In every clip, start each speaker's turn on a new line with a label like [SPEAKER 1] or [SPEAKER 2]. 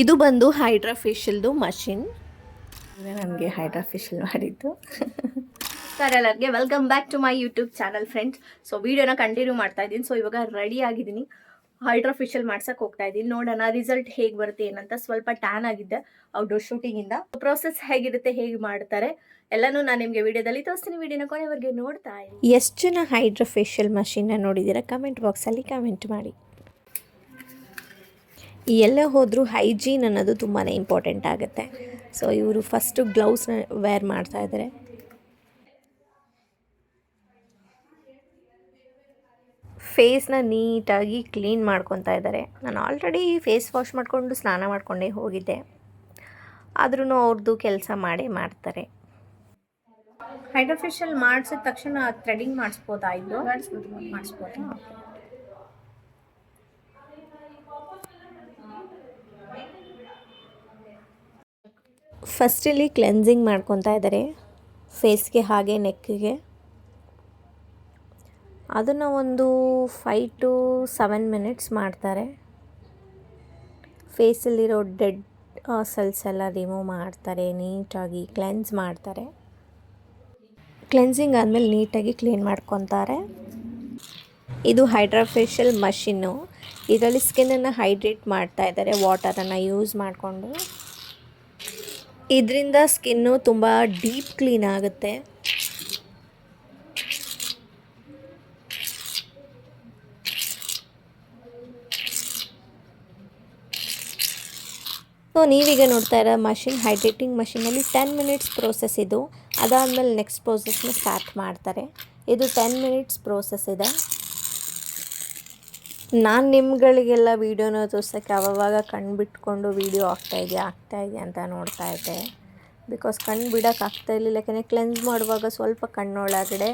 [SPEAKER 1] ಇದು ಬಂದು ಹೈಡ್ರಾ ಫೇಶಿಯಲ್ದು ಮಷಿನ್. ನನಗೆ ಹೈಡ್ರಾ ಫೇಶಿಯಲ್ ಮಾಡಿದ್ದು.
[SPEAKER 2] ಸರ್ ಎಲ್ಲರಿಗೆ welcome back to my YouTube channel friends so ವಿಡಿಯೋನ ಕಂಟಿನ್ಯೂ ಮಾಡ್ತಾ ಇದ್ದೀನಿ. ಸೊ ಇವಾಗ ರೆಡಿ ಆಗಿದ್ದೀನಿ. ಹೈಡ್ರಾ ಫೇಶಿಯಲ್ ಮಾಡ್ಸಕ್ ಹೋಗ್ತಾ ಇದ್ದೀನಿ. ನೋಡೋಣ ರಿಸಲ್ಟ್ ಹೇಗೆ ಬರುತ್ತೆ ಏನಂತ. ಸ್ವಲ್ಪ ಟ್ಯಾನ್ ಆಗಿದ್ದೆ ಔಟ್ಡೋರ್ ಶೂಟಿಂಗಿಂದ ಇಂದ. ಪ್ರೋಸೆಸ್ ಹೇಗಿರುತ್ತೆ ಹೇಗೆ ಮಾಡ್ತಾರೆ ಎಲ್ಲನೂ ನಾನು ನಿಮಗೆ ವಿಡಿಯೋದಲ್ಲಿ ತೋರಿಸ್ತೀನಿ. ವಿಡಿಯೋನ ಕೊನೆವರೆಗೆ ನೋಡ್ತಾ ಇದ್ದೀನಿ
[SPEAKER 1] ಎಷ್ಟು ಜನ ಹೈಡ್ರಾ ಫೇಶಿಯಲ್ ಮಷಿನ್ನ ನೋಡಿದ್ದೀರಾ ಕಮೆಂಟ್ ಬಾಕ್ಸಲ್ಲಿ ಕಮೆಂಟ್ ಮಾಡಿ. ಎಲ್ಲ ಹೋದರೂ ಹೈಜೀನ್ ಅನ್ನೋದು ತುಂಬಾ ಇಂಪಾರ್ಟೆಂಟ್ ಆಗುತ್ತೆ. ಸೊ ಇವರು ಫಸ್ಟು ಗ್ಲೌಸ್ನ ವೇರ್ ಮಾಡ್ತಾ ಇದ್ದಾರೆ ಫೇಸ್ನ ನೀಟಾಗಿ ಕ್ಲೀನ್ ಮಾಡ್ಕೊತಾ ಇದ್ದಾರೆ ನಾನು ಆಲ್ರೆಡಿ ಫೇಸ್ ವಾಶ್ ಮಾಡಿಕೊಂಡು ಸ್ನಾನ ಮಾಡಿಕೊಂಡೇ ಹೋಗಿದ್ದೆ. ಆದ್ರೂ ಅವ್ರದ್ದು ಕೆಲಸ ಮಾಡೇ ಮಾಡ್ತಾರೆ.
[SPEAKER 2] ಹೈಡ್ರೋಫೇಶಿಯಲ್ ಮಾಡಿಸಿದ ತಕ್ಷಣ ಥ್ರೆಡಿಂಗ್ ಮಾಡಿಸ್ಬೋದಾ ಇದು? ಮಾಡಿಸ್ಬೋದು.
[SPEAKER 1] ಫಸ್ಟಲ್ಲಿ ಕ್ಲೆನ್ಸಿಂಗ್ ಮಾಡ್ಕೊತಾ ಇದ್ದಾರೆ. ಫೇಸ್ಗೆ ಹಾಗೆ, ನೆಕ್ಕಿಗೆ. ಅದನ್ನು ಒಂದು ಫೈ ಟು ಸೆವೆನ್ ಮಿನಿಟ್ಸ್ ಮಾಡ್ತಾರೆ. ಫೇಸಲ್ಲಿರೋ ಡೆಡ್ ಸೆಲ್ಸ್ ಎಲ್ಲ ರಿಮೂವ್ ಮಾಡ್ತಾರೆ, ನೀಟಾಗಿ ಕ್ಲೆನ್ಸ್ ಮಾಡ್ತಾರೆ. ಕ್ಲೆನ್ಸಿಂಗ್ ಆದಮೇಲೆ ನೀಟಾಗಿ ಕ್ಲೀನ್ ಮಾಡ್ಕೊತಾರೆ. ಇದು ಹೈಡ್ರಾ ಫೇಶಿಯಲ್ ಮಷಿನ್ನು ಇದರಲ್ಲಿ ಸ್ಕಿನ್ನನ್ನು ಹೈಡ್ರೇಟ್ ಮಾಡ್ತಾ ಇದ್ದಾರೆ ವಾಟರನ್ನು ಯೂಸ್ ಮಾಡಿಕೊಂಡು. ಇದರಿಂದ ಸ್ಕಿನ್ನು ತುಂಬ ಡೀಪ್ ಕ್ಲೀನ್ ಆಗುತ್ತೆ. ಸೊ, ನೀವೀಗ ನೋಡ್ತಾ ಇರೋ ಮಷಿನ್, ಹೈಡ್ರೇಟಿಂಗ್ ಮಷಿನಲ್ಲಿ ಟೆನ್ ಮಿನಿಟ್ಸ್ ಪ್ರೋಸೆಸ್ ಇದು. ಅದಾದಮೇಲೆ ನೆಕ್ಸ್ಟ್ ಪ್ರೋಸೆಸ್ನ ಸ್ಟಾರ್ಟ್ ಮಾಡ್ತಾರೆ. ಇದು ಟೆನ್ ಮಿನಿಟ್ಸ್ ಪ್ರೋಸೆಸ್ ಇದೆ. ನಾನು ನಿಮ್ಗಳಿಗೆಲ್ಲ ವೀಡಿಯೋನ ತೋರ್ಸೋಕ್ಕೆ ಅವಾಗ ಕಣ್ಣು ಬಿಟ್ಕೊಂಡು ವೀಡಿಯೋ ಆಗ್ತಾಯಿದೆಯಾ ಆಗ್ತಾಯಿದೆಯಾ ಅಂತ ನೋಡ್ತಾ ಇದ್ದೆ. ಬಿಕಾಸ್ ಕಣ್ಣು ಬಿಡೋಕೆ ಆಗ್ತಾ ಇರಲಿಲ್ಲ, ಯಾಕಂದರೆ ಕ್ಲೆನ್ಸ್ ಮಾಡುವಾಗ ಸ್ವಲ್ಪ ಕಣ್ಣೊಳಗಡೆ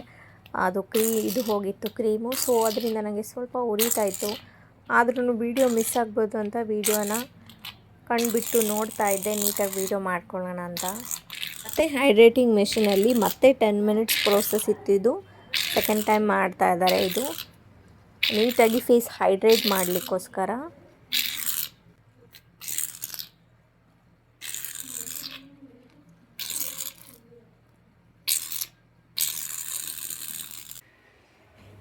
[SPEAKER 1] ಅದು ಕ್ರೀ, ಇದು ಹೋಗಿತ್ತು ಕ್ರೀಮು. ಸೊ ಅದರಿಂದ ನನಗೆ ಸ್ವಲ್ಪ ಉರಿತಾ ಇತ್ತು. ಆದ್ರೂ ವೀಡಿಯೋ ಮಿಸ್ ಆಗ್ಬೋದು ಅಂತ ವೀಡಿಯೋನ ಕಣ್ಬಿಟ್ಟು ನೋಡ್ತಾ ಇದ್ದೆ, ನೀಟಾಗಿ ವೀಡಿಯೋ ಮಾಡ್ಕೊಳ್ಳೋಣ ಅಂತ. ಮತ್ತು ಹೈಡ್ರೇಟಿಂಗ್ ಮೆಷಿನಲ್ಲಿ ಮತ್ತೆ ಟೆನ್ ಮಿನಿಟ್ಸ್ ಪ್ರೋಸೆಸ್ ಇತ್ತಿದ್ದು ಸೆಕೆಂಡ್ ಟೈಮ್ ಮಾಡ್ತಾ ಇದ್ದಾರೆ ಇದು. ನೀಟಾಗಿ ಫೇಸ್ ಹೈಡ್ರೇಟ್ ಮಾಡಲಿಕ್ಕೋಸ್ಕರ.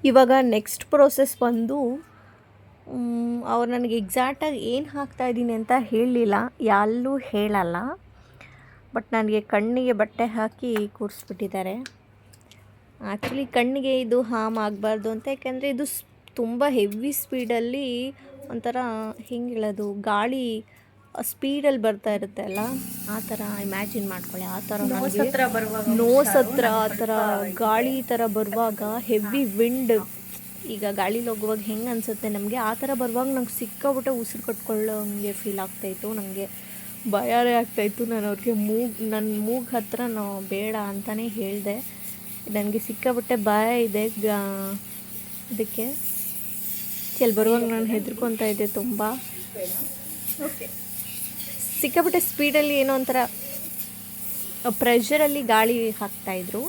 [SPEAKER 1] ಇವಾಗ ನೆಕ್ಸ್ಟ್ ಪ್ರೋಸೆಸ್ ಬಂದು ಅವ್ರು ನನಗೆ ಎಕ್ಸಾಕ್ಟಾಗಿ ಏನು ಹಾಕ್ತಾಯಿದ್ದೀನಿ ಅಂತ ಹೇಳಲಿಲ್ಲ ಎಲ್ಲೂ ಹೇಳಲ್ಲ. ಬಟ್ ನನಗೆ ಕಣ್ಣಿಗೆ ಬಟ್ಟೆ ಹಾಕಿ ಕೂರಿಸ್ಬಿಟ್ಟಿದ್ದಾರೆ. ಆ್ಯಕ್ಚುಲಿ ಕಣ್ಣಿಗೆ ಇದು ಹಾಮ್ ಆಗಬಾರ್ದು ಅಂತ, ಯಾಕೆಂದರೆ ಇದು ತುಂಬ ಹೆವಿ ಸ್ಪೀಡಲ್ಲಿ ಒಂಥರ ಹೆಂಗೆ ಹೇಳೋದು ಗಾಳಿ ಸ್ಪೀಡಲ್ಲಿ ಬರ್ತಾ ಇರುತ್ತೆ ಅಲ್ಲ? ಆ ಥರ ಇಮ್ಯಾಜಿನ್ ಮಾಡ್ಕೊಳ್ಳಿ. ಆ ಥರ ನನಗೆ
[SPEAKER 2] ಬರುವಾಗ
[SPEAKER 1] ನೋಸ್ ಹತ್ರ ಆ ಥರ ಗಾಳಿ ಥರ ಬರುವಾಗ ಹೆವಿ ವಿಂಡ್ ಈಗ ಗಾಳೀಲಿ ಹೋಗುವಾಗ ಹೆಂಗೆ ಅನಿಸುತ್ತೆ ನಮಗೆ? ಆ ಥರ ಬರುವಾಗ ನಂಗೆ ಸಿಕ್ಕಾಬಿಟ್ಟೆ ಉಸಿರು ಕಟ್ಕೊಳ್ಳೋಂಗೆ ಫೀಲ್ ಆಗ್ತಾಯಿತ್ತು ನನಗೆ ಭಯರೇ ಆಗ್ತಾಯಿತ್ತು ನಾನು ಅವ್ರಿಗೆ ಮೂಗ್ ನನ್ನ ಮೂಗ್ ಹತ್ರ ನಾನು ಬೇಡ ಅಂತಲೇ ಹೇಳಿದೆ. ನನಗೆ ಸಿಕ್ಕಾಬಿಟ್ಟೆ ಭಯ ಇದೆ. ಗ ಕೆಲ್ ಬರುವಾಗ ನಾನು ಹೆದರ್ಕೊತಾ ಇದ್ದೆ ತುಂಬ. ಸಿಕ್ಕಾಪಟ್ಟೆ ಸ್ಪೀಡಲ್ಲಿ ಏನೋ ಒಂಥರ ಪ್ರೆಷರಲ್ಲಿ ಗಾಳಿ ಹಾಕ್ತಾಯಿದ್ರು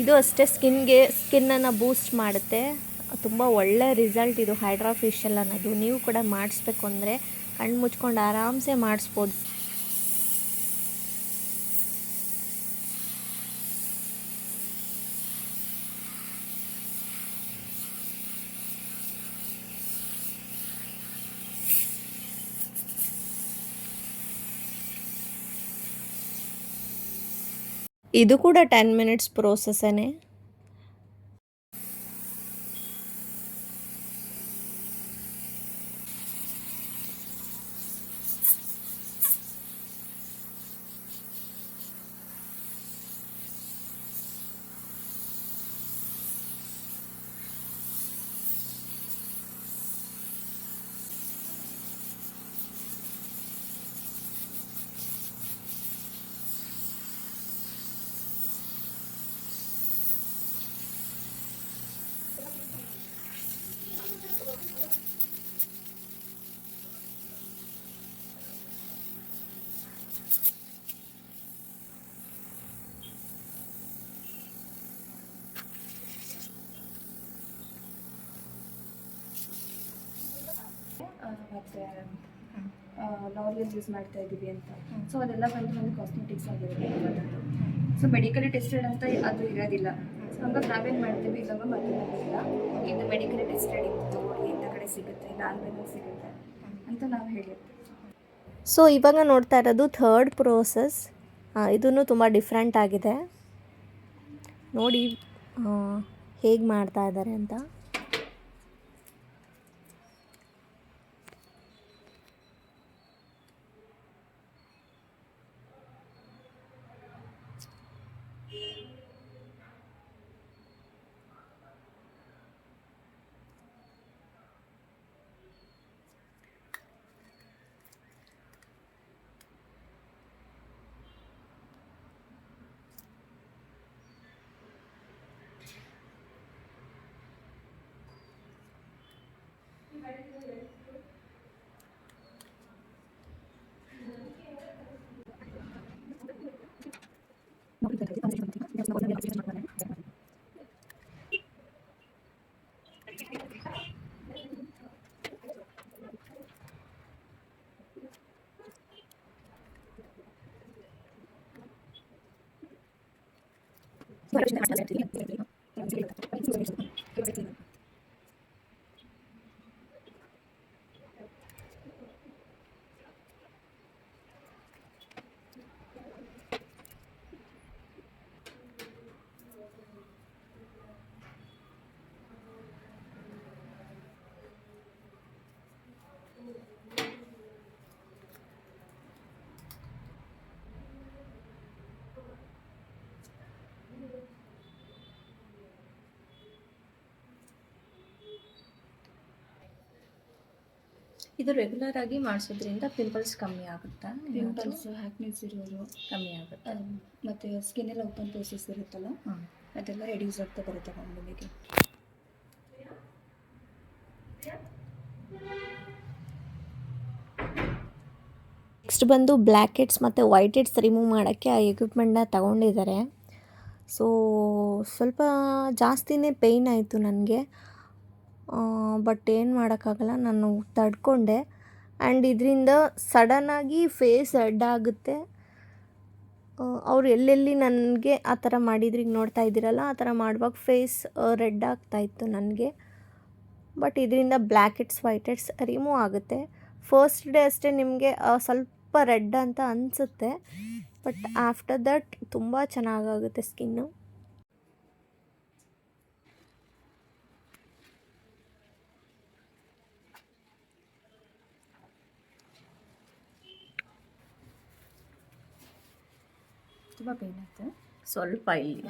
[SPEAKER 1] ಇದು ಅಷ್ಟೇ ಸ್ಕಿನ್ಗೆ ಸ್ಕಿನ್ನನ್ನು ಬೂಸ್ಟ್ ಮಾಡುತ್ತೆ. ತುಂಬ ಒಳ್ಳೆ ರಿಸಲ್ಟ್ ಇದು ಹೈಡ್ರಾ ಫೇಶಿಯಲ್ ಅನ್ನೋದು. ನೀವು ಕೂಡ ಮಾಡಿಸ್ಬೇಕು ಅಂದರೆ ಕಣ್ಣು ಮುಚ್ಕೊಂಡು ಆರಾಮ್ಸೆ ಮಾಡಿಸ್ಬೋದು. ಇದು ಕೂಡ ಟೆನ್ ಮಿನಿಟ್ಸ್ ಪ್ರೋಸೆಸ್ಸೇ
[SPEAKER 3] ಮತ್ತು ಲಾರಿಯಲ್ ಯೂಸ್ ಮಾಡ್ತಾ ಇದ್ದೀವಿ ಅಂತ. ಸೊ ಅದೆಲ್ಲ ಬಂದು ಒಂದು ಕಾಸ್ಮೆಟಿಕ್ಸ್ ಆಗಿರುತ್ತೆ ಸೊ ಮೆಡಿಕಲಿ ಟೆಸ್ಟೆಡ್ ಅಂತ ಅದು ಇರೋದಿಲ್ಲ. ಸೊ ಹಂಗಾಗಿ ನಾವೇನು ಮಾಡ್ತೀವಿ? ಇವಾಗ ಮಧ್ಯದಲ್ಲಿಲ್ಲ ಇದು ಮೆಡಿಕಲಿ ಟೆಸ್ಟೆಡ್ ಇತ್ತು. ಇಂಥ ಕಡೆ ಸಿಗುತ್ತೆ ಆನ್ಲೈನಲ್ಲಿ ಸಿಗುತ್ತೆ ಅಂತ ನಾವು ಹೇಳಿರ್ತೀವಿ
[SPEAKER 1] ಸೊ ಇವಾಗ ನೋಡ್ತಾ ಇರೋದು ಥರ್ಡ್ ಪ್ರೋಸೆಸ್ ಇದೂ ತುಂಬ ಡಿಫ್ರೆಂಟ್ ಆಗಿದೆ. ನೋಡಿ ಹೇಗೆ ಮಾಡ್ತಾ ಇದ್ದಾರೆ ಅಂತ. Gracias.
[SPEAKER 2] ಇದು ರೆಗ್ಯುಲರ್ ಆಗಿ ಮಾಡಿಸೋದ್ರಿಂದ ಪಿಂಪಲ್ಸ್ ಕಮ್ಮಿ ಆಗುತ್ತಾ?
[SPEAKER 3] ಪಿಂಪಲ್ಸ್ ಹ್ಯಾಕ್ನೆಸ್ ಇರೋರು
[SPEAKER 2] ಕಮ್ಮಿ ಆಗುತ್ತೆ?
[SPEAKER 3] ಮತ್ತು ಸ್ಕಿನ್ ಎಲ್ಲ ಓಪನ್ ಪ್ಲೇಸಸ್ ಇರುತ್ತಲ್ಲ. ಅದೆಲ್ಲ ರೆಡ್ಯೂಸ್ ಆಗ್ತಾ ಬರುತ್ತೆ ಗಂಡನಿಗೆ
[SPEAKER 1] ನೆಕ್ಸ್ಟ್ ಬಂದು ಬ್ಲ್ಯಾಕ್ ಹೆಡ್ಸ್ ಮತ್ತು ವೈಟ್ ಹೆಡ್ಸ್ ರಿಮೂವ್ ಮಾಡೋಕ್ಕೆ ಆ ಎಕ್ವಿಪ್ಮೆಂಟ್ನ ತಗೊಂಡಿದ್ದಾರೆ. ಸೊ ಸ್ವಲ್ಪ ಜಾಸ್ತಿನೇ ಪೇಯ್ನ್ ಆಯಿತು ನನಗೆ. ಬಟ್ ಏನು ಮಾಡೋಕ್ಕಾಗಲ್ಲ. ನಾನು ತಡ್ಕೊಂಡೆ. ಆ್ಯಂಡ್ ಇದರಿಂದ ಸಡನ್ನಾಗಿ ಫೇಸ್ ರೆಡ್ ಆಗುತ್ತೆ. ಅವ್ರು ಎಲ್ಲೆಲ್ಲಿ ನನಗೆ ಆ ಥರ ಮಾಡಿದ್ರು ನೋಡ್ತಾ ಇದ್ದೀರಲ್ಲ, ಆ ಥರ ಮಾಡುವಾಗ ಫೇಸ್ ರೆಡ್ ಆಗ್ತಾಯಿತ್ತು ನನಗೆ. ಬಟ್ ಇದರಿಂದ ಬ್ಲ್ಯಾಕ್ ಹೆಡ್ಸ್ ವೈಟ್ ರಿಮೂವ್ ಆಗುತ್ತೆ. ಫಸ್ಟ್ ಡೇ ಅಷ್ಟೇ ನಿಮಗೆ ಸ್ವಲ್ಪ ರೆಡ್ ಅಂತ ಅನಿಸುತ್ತೆ. ಬಟ್ ಆಫ್ಟರ್ ದಟ್ ತುಂಬ ಚೆನ್ನಾಗಾಗುತ್ತೆ ಸ್ಕಿನ್ನು
[SPEAKER 3] ತುಂಬ
[SPEAKER 2] ಸ್ವಲ್ಪ ಇಲ್ಲಿ.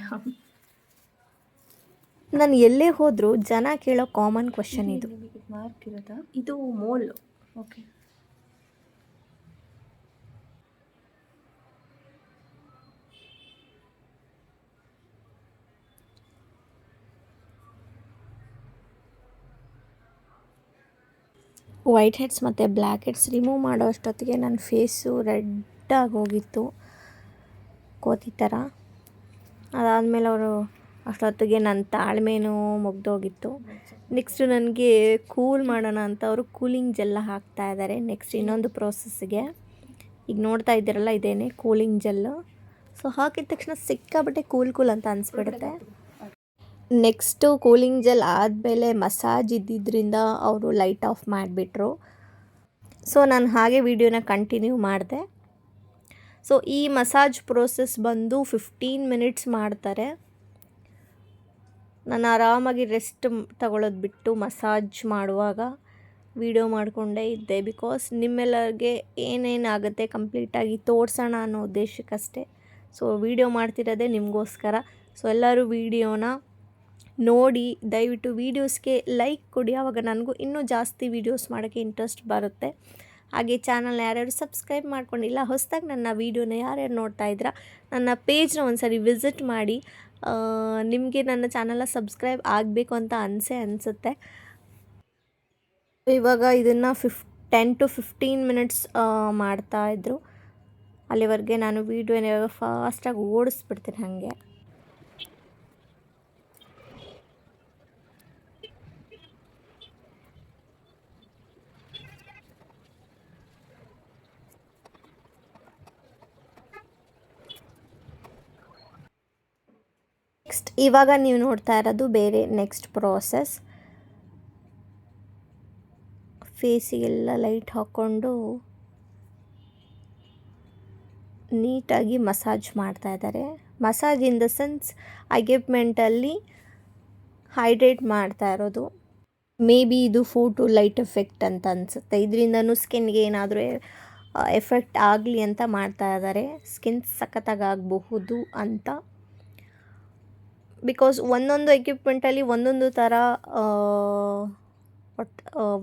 [SPEAKER 1] ನಾನು ಎಲ್ಲೇ ಹೋದರೂ ಜನ ಕೇಳೋ ಕಾಮನ್ ಕ್ವಶನ್ ಇದು
[SPEAKER 3] ಮಾರ್ಕ್ ಇರೋದಾ?
[SPEAKER 2] ಇದು ಮೋಲ್
[SPEAKER 3] ಓಕೆ
[SPEAKER 1] ವೈಟ್ ಹೆಡ್ಸ್ ಮತ್ತು ಬ್ಲ್ಯಾಕ್ ಹೆಡ್ಸ್ ರಿಮೂವ್ ಮಾಡೋ ಅಷ್ಟೊತ್ತಿಗೆ ನನ್ನ ಫೇಸು ರೆಡ್ ಆಗೋಗಿತ್ತು ಕೋತಿ ಅದಾದಮೇಲೆ ಅವರು ಅಷ್ಟೊತ್ತಿಗೆ ನನ್ನ ತಾಳ್ಮೆನೂ ಮುಗ್ದೋಗಿತ್ತು. ನೆಕ್ಸ್ಟು ನನಗೆ ಕೂಲ್ ಮಾಡೋಣ ಅಂತ ಅವರು ಕೂಲಿಂಗ್ ಜೆಲ್ಲ ಹಾಕ್ತಾ ಇದ್ದಾರೆ ನೆಕ್ಸ್ಟ್ ಇನ್ನೊಂದು ಪ್ರೋಸೆಸ್ಗೆ ಈಗ ನೋಡ್ತಾ ಇದ್ದೀರಲ್ಲ, ಇದೇನೆ ಕೂಲಿಂಗ್ ಜೆಲ್ಲು ಸೊ ಹಾಕಿದ ತಕ್ಷಣ ಸಿಕ್ಕಾಬಿಟ್ಟೆ ಕೂಲ್ ಕೂಲ್ ಅಂತ ಅನಿಸ್ಬಿಡುತ್ತೆ. ನೆಕ್ಸ್ಟು ಕೂಲಿಂಗ್ ಜೆಲ್ ಆದಮೇಲೆ ಮಸಾಜ್ ಇದ್ದಿದ್ದರಿಂದ ಅವರು ಲೈಟ್ ಆಫ್ ಮಾಡಿಬಿಟ್ರು. ಸೊ ನಾನು ಹಾಗೆ ವಿಡಿಯೋನ ಕಂಟಿನ್ಯೂ ಮಾಡಿದೆ. ಸೊ ಈ ಮಸಾಜ್ ಪ್ರೋಸೆಸ್ ಬಂದು ಫಿಫ್ಟೀನ್ ಮಿನಿಟ್ಸ್ ಮಾಡ್ತಾರೆ. ನಾನು ಆರಾಮಾಗಿ ರೆಸ್ಟ್ ತಗೊಳ್ಳೋದು ಬಿಟ್ಟು ಮಸಾಜ್ ಮಾಡುವಾಗ ವಿಡಿಯೋ ಮಾಡಿಕೊಂಡೇ ಇದ್ದೆ. ಬಿಕಾಸ್ ನಿಮ್ಮೆಲ್ಲರಿಗೆ ಏನೇನಾಗುತ್ತೆ ಕಂಪ್ಲೀಟಾಗಿ ತೋರಿಸೋಣ ಅನ್ನೋ ಉದ್ದೇಶಕ್ಕಷ್ಟೇ. ಸೊ ವಿಡಿಯೋ ಮಾಡ್ತಿರೋದೇ ನಿಮಗೋಸ್ಕರ. ಸೊ ಎಲ್ಲರೂ ವಿಡಿಯೋನ ನೋಡಿ, ದಯವಿಟ್ಟು ವೀಡಿಯೋಸ್ಗೆ ಲೈಕ್ ಕೊಡಿ. ಆವಾಗ ನನಗೂ ಇನ್ನೂ ಜಾಸ್ತಿ ವೀಡಿಯೋಸ್ ಮಾಡೋಕ್ಕೆ ಇಂಟ್ರೆಸ್ಟ್ ಬರುತ್ತೆ. ಹಾಗೆ ಚಾನಲ್ನ ಯಾರ್ಯಾರು ಸಬ್ಸ್ಕ್ರೈಬ್ ಮಾಡ್ಕೊಂಡಿಲ್ಲ ಹೊಸದಾಗಿ ನನ್ನ ವೀಡಿಯೋನ ಯಾರ್ಯಾರು ನೋಡ್ತಾ ಇದ್ದೀರಾ ನನ್ನ ಪೇಜ್ನ ಒಂದ್ಸರಿ ವಿಸಿಟ್ ಮಾಡಿ. ನಿಮಗೆ ನನ್ನ ಚಾನಲ್ನ ಸಬ್ಸ್ಕ್ರೈಬ್ ಆಗಬೇಕು ಅಂತ ಅನಿಸೇ ಅನಿಸುತ್ತೆ. ಇವಾಗ ಇದನ್ನು fif ten to fifteen minutes ಮಾಡ್ತಾಯಿದ್ರು ಅಲ್ಲಿವರೆಗೆ ನಾನು ವೀಡಿಯೋನ ಇವಾಗ ಫಾಸ್ಟಾಗಿ ಓಡಿಸ್ಬಿಡ್ತೀನಿ ಹಾಗೆ. ನೆಕ್ಸ್ಟ್. ಇವಾಗ ನೀವು ನೋಡ್ತಾ ಇರೋದು ಬೇರೆ ನೆಕ್ಸ್ಟ್ ಪ್ರೋಸೆಸ್. ಫೇಸಿಗೆಲ್ಲ ಲೈಟ್ ಹಾಕ್ಕೊಂಡು ನೀಟಾಗಿ ಮಸಾಜ್ ಮಾಡ್ತಾ ಇದ್ದಾರೆ. ಮಸಾಜ್ ಇನ್ ದ ಸೆನ್ಸ್ ಎಕ್ವಿಪ್ಮೆಂಟಲ್ಲಿ ಹೈಡ್ರೇಟ್ ಮಾಡ್ತಾ ಇರೋದು. ಮೇ ಬಿ ಇದು ಫೋಟೋ ಲೈಟ್ ಎಫೆಕ್ಟ್ ಅಂತ ಅನಿಸುತ್ತೆ. ಇದರಿಂದನೂ ಸ್ಕಿನ್ಗೆ ಏನಾದರೂ, ಎಫೆಕ್ಟ್ ಆಗಲಿ ಅಂತ ಮಾಡ್ತಾ ಇದ್ದಾರೆ. ಸ್ಕಿನ್ ಸಖತ್ತಾಗಬಹುದು ಅಂತ ಬಿಕಾಸ್ ಒಂದೊಂದು ಎಕ್ವಿಪ್ಮೆಂಟಲ್ಲಿ ಒಂದೊಂದು ಥರ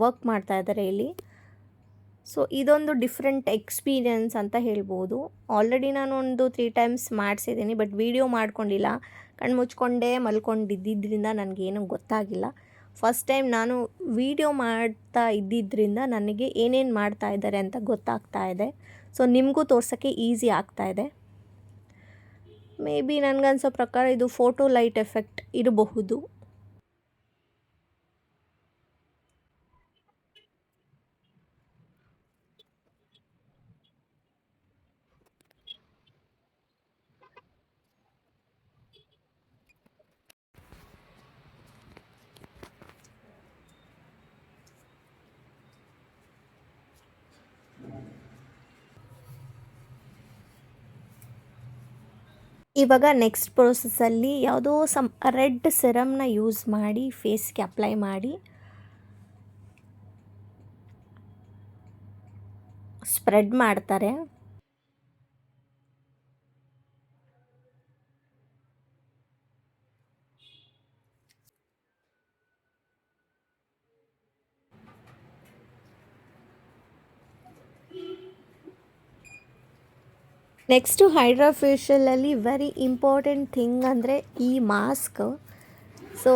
[SPEAKER 1] ವರ್ಕ್ ಮಾಡ್ತಾ ಇದ್ದಾರೆ ಇಲ್ಲಿ. ಸೊ ಇದೊಂದು ಡಿಫ್ರೆಂಟ್ ಎಕ್ಸ್ಪೀರಿಯನ್ಸ್ ಅಂತ ಹೇಳ್ಬೋದು. ಆಲ್ರೆಡಿ ನಾನು ಒಂದು ತ್ರೀ ಟೈಮ್ಸ್ ಮಾಡಿಸಿದ್ದೀನಿ ಬಟ್ ವೀಡಿಯೋ ಮಾಡ್ಕೊಂಡಿಲ್ಲ. ಕಣ್ಣು ಮುಚ್ಕೊಂಡೇ ಮಲ್ಕೊಂಡಿದ್ದಿದ್ದರಿಂದ ನನಗೇನು ಗೊತ್ತಾಗಿಲ್ಲ. ಫಸ್ಟ್ ಟೈಮ್ ನಾನು ವೀಡಿಯೋ ಮಾಡ್ತಾ ಇದ್ದಿದ್ದರಿಂದ ನನಗೆ ಏನೇನು ಮಾಡ್ತಾ ಇದ್ದಾರೆ ಅಂತ ಗೊತ್ತಾಗ್ತಾ ಇದೆ. ಸೊ ನಿಮಗೂ ತೋರ್ಸೋಕ್ಕೆ ಈಸಿ ಆಗ್ತಾ ಇದೆ. ಮೇ ಬಿ ನನಗನ್ಸೋ ಪ್ರಕಾರ ಇದು ಫೋಟೋ ಲೈಟ್ ಎಫೆಕ್ಟ್ ಇರಬಹುದು. ಇವಾಗ ನೆಕ್ಸ್ಟ್ ಪ್ರೋಸೆಸ್ಸಲ್ಲಿ ಯಾವುದೋ ಸಮ್ ರೆಡ್ ಸಿರಮ್ನ ಯೂಸ್ ಮಾಡಿ ಫೇಸ್ಗೆ ಅಪ್ಲೈ ಮಾಡಿ ಸ್ಪ್ರೆಡ್ ಮಾಡ್ತಾರೆ. ನೆಕ್ಸ್ಟು ಹೈಡ್ರಾ ಫೇಶಿಯಲಲ್ಲಿ ವೆರಿ ಇಂಪಾರ್ಟೆಂಟ್ ಥಿಂಗ್ ಅಂದರೆ ಈ ಮಾಸ್ಕ್ ಸೊ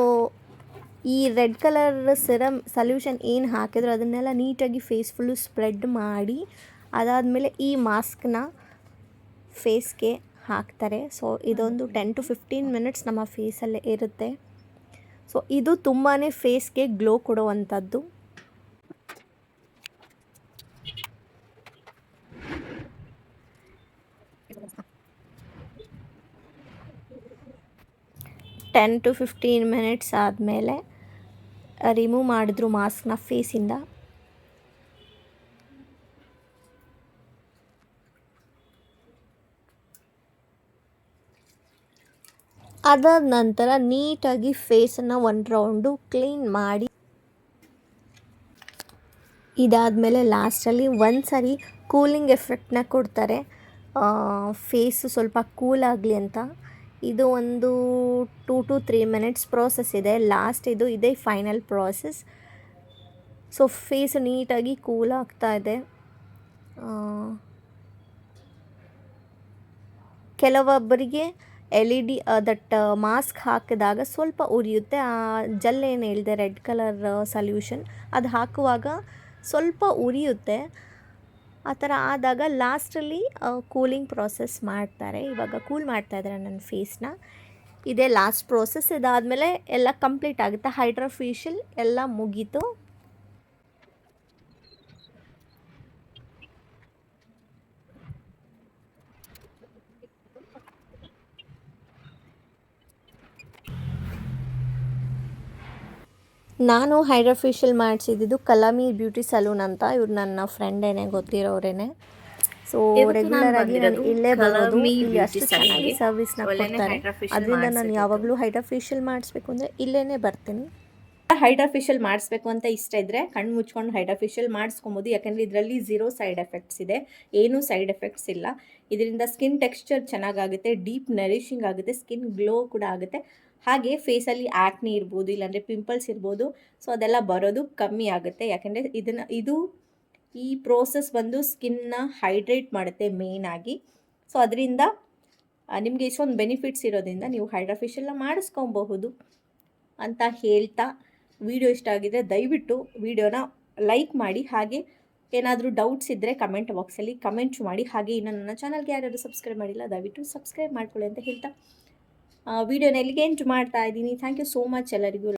[SPEAKER 1] ಈ ರೆಡ್ ಕಲರ್ ಸಿರಮ್ ಸಲ್ಯೂಷನ್ ಏನು ಹಾಕಿದ್ರು ಅದನ್ನೆಲ್ಲ ನೀಟಾಗಿ ಫೇಸ್ ಫುಲ್ಲು ಸ್ಪ್ರೆಡ್ ಮಾಡಿ, ಅದಾದಮೇಲೆ ಈ ಮಾಸ್ಕ್ನ ಫೇಸ್ಗೆ ಹಾಕ್ತಾರೆ. ಸೊ ಇದೊಂದು ಟೆನ್ ಟು ಫಿಫ್ಟೀನ್ ಮಿನಿಟ್ಸ್ ನಮ್ಮ ಫೇಸಲ್ಲೇ ಇರುತ್ತೆ. ಸೊ ಇದು ತುಂಬಾ ಫೇಸ್ಗೆ ಗ್ಲೋ ಕೊಡುವಂಥದ್ದು ಟೆನ್ ಟು ಫಿಫ್ಟೀನ್ ಮಿನಿಟ್ಸ್ ಆದಮೇಲೆ ರಿಮೂವ್ ಮಾಡಿದ್ರು ಮಾಸ್ಕ್ನ ಫೇಸಿಂದ ಅದಾದ ನಂತರ ನೀಟಾಗಿ ಫೇಸನ್ನು ಒಂದು ರೌಂಡು ಕ್ಲೀನ್ ಮಾಡಿ. ಇದಾದಮೇಲೆ ಲಾಸ್ಟಲ್ಲಿ ಒಂದು ಸರಿ ಕೂಲಿಂಗ್ ಎಫೆಕ್ಟ್ನ ಕೊಡ್ತಾರೆ. ಫೇಸು ಸ್ವಲ್ಪ ಕೂಲ್ ಆಗಲಿ ಅಂತ. ಇದು ಒಂದು two to three minutes process ಇದೆ. ಲಾಸ್ಟ್ ಇದು ಇದೇ ಫೈನಲ್ ಪ್ರೋಸೆಸ್ ಸೊ ಫೇಸ್ ನೀಟಾಗಿ ಕೂಲ್ ಆಗ್ತಾ ಇದೆ. ಕೆಲವೊಬ್ಬರಿಗೆ L E D that mask ಹಾಕಿದಾಗ ಸ್ವಲ್ಪ ಉರಿಯುತ್ತೆ. ಆ ಜಲ್ ಏನು ಹೇಳಿದೆ? ರೆಡ್ ಕಲರ್ ಸಲ್ಯೂಷನ್ ಅದು ಹಾಕುವಾಗ ಸ್ವಲ್ಪ ಉರಿಯುತ್ತೆ. ಆ ಥರ ಆದಾಗ ಲಾಸ್ಟಲ್ಲಿ ಕೂಲಿಂಗ್ ಪ್ರಾಸೆಸ್ ಮಾಡ್ತಾರೆ. ಇವಾಗ ಕೂಲ್ ಮಾಡ್ತಾ ಇದ್ದಾರೆ ನನ್ನ ಫೇಸ್ನ ಇದೇ ಲಾಸ್ಟ್ ಪ್ರೋಸೆಸ್ ಇದಾದಮೇಲೆ ಎಲ್ಲ ಕಂಪ್ಲೀಟ್ ಆಗುತ್ತೆ. ಹೈಡ್ರಾ ಫೇಶಿಯಲ್ ಎಲ್ಲ ಮುಗೀತು. ನಾನು ಹೈಡ್ರಾ ಫೇಶಿಯಲ್ ಮಾಡಿಸಿದ್ದು ಕಲಾಮಿ ಬ್ಯೂಟಿ ಸಲೂನ್ ಅಂತ. ಇವ್ರು ನನ್ನ ಫ್ರೆಂಡೇನೆ ಗೊತ್ತಿರೋರೇನೆ. ಸೊ ರೆಗ್ಯುಲರ್ ಆಗಿ ನಾನು ಇಲ್ಲೇ ಬರೋದು. ಅಷ್ಟು ಚೆನ್ನಾಗಿ
[SPEAKER 2] ಸರ್ವಿಸ್
[SPEAKER 1] ಸರ್ವಿಸ್ನ ಕೊಡ್ತಾರೆ. ಅದರಿಂದ ನಾನು. ಯಾವಾಗಲೂ ಹೈಡ್ರಾ ಫೇಶಿಯಲ್ ಮಾಡಿಸ್ಬೇಕು ಅಂದರೆ ಇಲ್ಲೇ ಬರ್ತೀನಿ.
[SPEAKER 2] ಹೈಡ್ರಾ ಫೇಶಿಯಲ್ ಮಾಡಿಸ್ಬೇಕು ಅಂತ ಇಷ್ಟ ಇದ್ರೆ ಕಣ್ಣು ಮುಚ್ಕೊಂಡು ಹೈಡ್ರಾ ಫೇಶಿಯಲ್ ಮಾಡಿಸ್ಕೊಬೋದು. ಯಾಕಂದ್ರೆ ಇದರಲ್ಲಿ ಝೀರೋ ಸೈಡ್ ಎಫೆಕ್ಟ್ಸ್ ಇದೆ. ಏನೂ ಸೈಡ್ ಎಫೆಕ್ಟ್ಸ್ ಇಲ್ಲ. ಇದರಿಂದ ಸ್ಕಿನ್ ಟೆಕ್ಸ್ಚರ್ ಚೆನ್ನಾಗಾಗುತ್ತೆ ಡೀಪ್ ನರಿಷಿಂಗ್ ಆಗುತ್ತೆ ಸ್ಕಿನ್ ಗ್ಲೋ ಕೂಡ ಆಗುತ್ತೆ. ಹಾಗೆ ಫೇಸಲ್ಲಿ ಆ್ಯಕ್ನಿ ಇರ್ಬೋದು, ಇಲ್ಲಾಂದರೆ ಪಿಂಪಲ್ಸ್ ಇರ್ಬೋದು. ಸೊ ಅದೆಲ್ಲ ಬರೋದು ಕಮ್ಮಿ ಆಗುತ್ತೆ. ಯಾಕೆಂದರೆ ಇದನ್ನು, ಇದು ಈ ಪ್ರೋಸೆಸ್ ಬಂದು ಸ್ಕಿನ್ನ ಹೈಡ್ರೇಟ್ ಮಾಡುತ್ತೆ ಮೇಯ್ನಾಗಿ ಸೊ ಅದರಿಂದ ನಿಮಗೆ ಇಷ್ಟೊಂದು ಬೆನಿಫಿಟ್ಸ್ ಇರೋದ್ರಿಂದ ನೀವು ಹೈಡ್ರಾ ಫೇಶಿಯಲ್ನ ಮಾಡಿಸ್ಕೊಬಹುದು ಅಂತ ಹೇಳ್ತಾ ವಿಡಿಯೋ ಇಷ್ಟ ಆಗಿದ್ರೆ ದಯವಿಟ್ಟು ವಿಡಿಯೋನ ಲೈಕ್ ಮಾಡಿ. ಹಾಗೆ ಏನಾದರೂ ಡೌಟ್ಸ್ ಇದ್ದರೆ ಕಮೆಂಟ್ ಬಾಕ್ಸಲ್ಲಿ ಕಮೆಂಟ್ ಮಾಡಿ. ಹಾಗೆ ಇನ್ನು ನನ್ನ ಚಾನಲ್ಗೆ ಯಾರ್ಯಾರು ಸಬ್ಸ್ಕ್ರೈಬ್ ಮಾಡಿಲ್ಲ, ದಯವಿಟ್ಟು ಸಬ್ಸ್ಕ್ರೈಬ್ ಮಾಡ್ಕೊಳ್ಳಿ ಅಂತ ಹೇಳ್ತಾ. ವಿಡಿಯೋನ ಎಲ್ಲಿಗೆ ಎಂಟು ಮಾಡ್ತಾ ಇದ್ದೀನಿ. ಥ್ಯಾಂಕ್ ಯು ಸೋ ಮಚ್ ಎಲ್ಲರಿಗೂ.